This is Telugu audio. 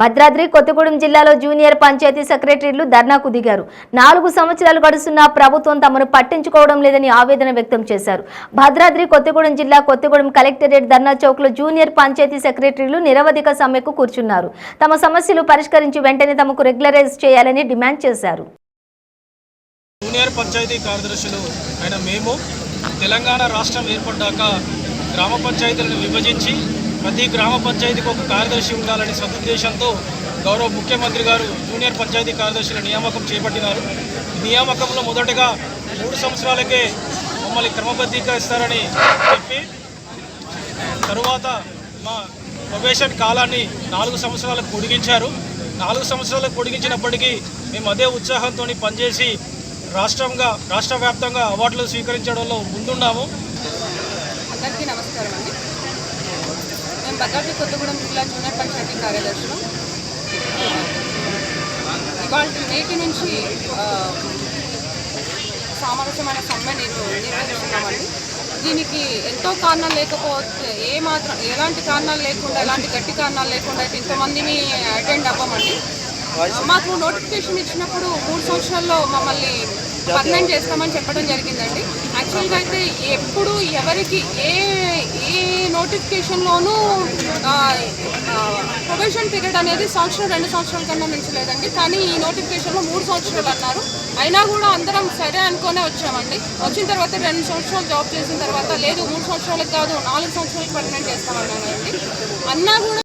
భద్రాద్రి కొత్తగూడెం జిల్లాలో జూనియర్ పంచాయతీ సెక్రటరీలు ధర్నాకు దిగారు. నాలుగు సంవత్సరాలు గడుస్తున్నా ప్రభుత్వం తమను పట్టించుకోవడం లేదని ఆవేదన వ్యక్తం చేశారు. భద్రాద్రి కొత్తగూడెం జిల్లా కొత్తగూడెం కలెక్టరేట్ ధర్నా చౌక్లో జూనియర్ పంచాయతీ సెక్రటరీలు నిరవధిక సమ్మెకు కూర్చున్నారు. తమ సమస్యలు పరిష్కరించి వెంటనే తమకు రెగ్యులరైజ్ చేయాలని డిమాండ్ చేశారు. జూనియర్ పంచాయతీ కార్యదర్శులు అయిన మేము తెలంగాణ రాష్ట్రం ఏర్పడ్డాక గ్రామ పంచాయతీలను విభజించి ప్రతి గ్రామ పంచాయతీకి ఒక కార్యదర్శి ఉండాలనే సదుద్దేశంతో గౌరవ ముఖ్యమంత్రి గారు జూనియర్ పంచాయతీ కార్యదర్శుల నియామకం చేపట్టినారు. నియామకంలో మొదటగా మూడు సంవత్సరాలకే మమ్మల్ని క్రమబద్ధీకరిస్తారని చెప్పి తరువాత మా ప్రొబేషన్ కాలాన్ని నాలుగు సంవత్సరాలకు పొడిగించారు. నాలుగు సంవత్సరాలకు పొడిగించినప్పటికీ మేము అదే ఉత్సాహంతో పనిచేసి రాష్ట్రంగా రాష్ట్ర వ్యాప్తంగా అవార్డులు స్వీకరించడంలో ముందున్నాము. భద్రాద్రి కొత్తగూడెం జిల్లా జూనియర్ పంచాయతీ కార్యదర్శులు. ఇవాళ నేటి నుంచి సామరస్యమైన సమ్మె నిర్ నిర్వహిస్తున్నామండి. దీనికి ఎంతో కారణాలు లేకపోతే ఏ మాత్రం ఎలాంటి కారణాలు లేకుండా ఎలాంటి గట్టి కారణాలు లేకుండా అయితే ఇంతమందిని అటెండ్ అవ్వమండి. మాకు నోటిఫికేషన్ ఇచ్చినప్పుడు మూడు సంవత్సరాల్లో మమ్మల్ని పర్మనెంట్ చేస్తామని చెప్పడం జరిగిందండి. యాక్చువల్గా అయితే ఎప్పుడు ఎవరికి ఏ ఏ నోటిఫికేషన్లోనూ ప్రొబేషన్ పీరియడ్ అనేది సంవత్సరం రెండు సంవత్సరాల కన్నా మించలేదండి కానీ ఈ నోటిఫికేషన్లో మూడు సంవత్సరాలు అన్నారు. అయినా కూడా అందరం సరే అనుకునే వచ్చామండి. వచ్చిన తర్వాత రెండు సంవత్సరాలు జాబ్ చేసిన తర్వాత లేదు మూడు సంవత్సరాలకు కాదు నాలుగు సంవత్సరాలకు పర్మనెంట్ చేస్తామన్నానండి అన్నా కూడా